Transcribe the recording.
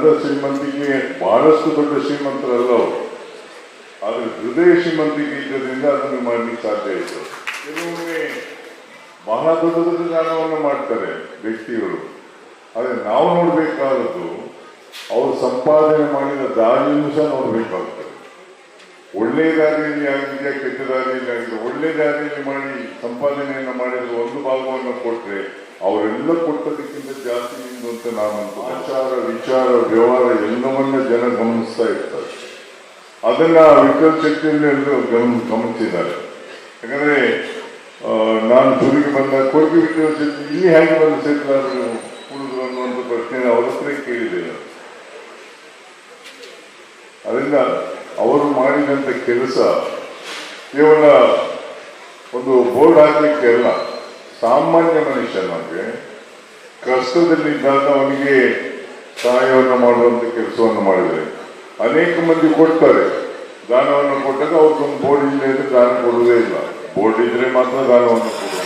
ಹಣದ ಶ್ರೀಮಂತಿಕೆ ಬಹಳಷ್ಟು ದೊಡ್ಡ ಶ್ರೀಮಂತರಲ್ಲ ಅವರು. ಆದ್ರೆ ಹೃದಯ ಶ್ರೀಮಂತಿಗೆ ಇದ್ದರಿಂದ ಅದನ್ನು ಮಾಡಲಿಕ್ಕೆ ಸಾಧ್ಯ ಇತ್ತು ಕೆಲವೊಮ್ಮೆ ಬಹಳ ದೊಡ್ಡ ದೊಡ್ಡ ದಾನವನ್ನು ಮಾಡ್ತಾರೆ ವ್ಯಕ್ತಿಗಳು. ಆದರೆ ನಾವು ನೋಡಬೇಕಾದದ್ದು ಅವರು ಸಂಪಾದನೆ ಮಾಡಿದ ದಾರಿಯನ್ನು ಸಹ ನೋಡಬೇಕಾಗ್ತದೆ ಒಳ್ಳೆ ದಾರಿಯಲ್ಲಿ ಆಗಿದೆಯಾ, ಕೆಟ್ಟ ದಾರಿಯಲ್ಲಿ ಆಗಿದೆ ಒಳ್ಳೆ ದಾರಿಯಲ್ಲಿ ಮಾಡಿ ಸಂಪಾದನೆಯನ್ನು ಮಾಡಿದ ಒಂದು ಭಾಗವನ್ನು ಕೊಟ್ರೆ ಅವರೆಲ್ಲ ಕೊಟ್ಟದಕ್ಕಿಂತ ಜಾಸ್ತಿ ನಿಂದು ಅಂತ ನಾನು ಆಚಾರ ವಿಚಾರ, ವ್ಯವಹಾರ ಎಲ್ಲವನ್ನ ಜನ ಗಮನಿಸ್ತಾ ಇರ್ತಾರೆ. ಅದನ್ನ ವಿಕಲ್ ಶೆಟ್ಟಿಯಲ್ಲಿ ಎಲ್ಲರೂ ಗಮನ ಗಮನಿಸಿದ್ದಾರೆ. ಯಾಕಂದ್ರೆ ನಾನು ದೂರಿಗೆ ಬಂದ ಕೊರಗಿ ವಿಕಲ್ ಶೆಟ್ಟಿ ಇಲ್ಲಿ ಹೇಗೆ ಬಂದು ಸೇರ್ತಾರೆ ಕುಡಿದ್ರು ಅನ್ನುವಂಥ ಪ್ರಶ್ನೆ ಅವರ ಹತ್ರ ಕೇಳಿದೆ ಅದರಿಂದ ಅವರು ಮಾಡಿದಂಥ ಕೆಲಸ ಕೇವಲ ಒಂದು ಬೋರ್ಡ್ ಹಾಕಲಿಕ್ಕೆ ಅಲ್ಲ. ಸಾಮಾನ್ಯ ಮನುಷ್ಯನಾಗೆ ಕಷ್ಟದಲ್ಲಿ ಇದ್ದಾಗ ಅವನಿಗೆ ಸಹಾಯವನ್ನು ಮಾಡುವಂಥ ಕೆಲಸವನ್ನು ಮಾಡಿದರೆ ಅನೇಕ ಮಂದಿ ಕೊಡ್ತಾರೆ. ದಾನವನ್ನು ಕೊಟ್ಟಾಗ ಅವ್ರಿಗೊಂದು ಬೋರ್ಡ್ ಇಲ್ಲದೆ ದಾನ ಕೊಡುವುದೇ ಇಲ್ಲ. ಬೋರ್ಡ್ ಇದ್ರೆ ಮಾತ್ರ ದಾನವನ್ನು ಕೊಡುವುದು.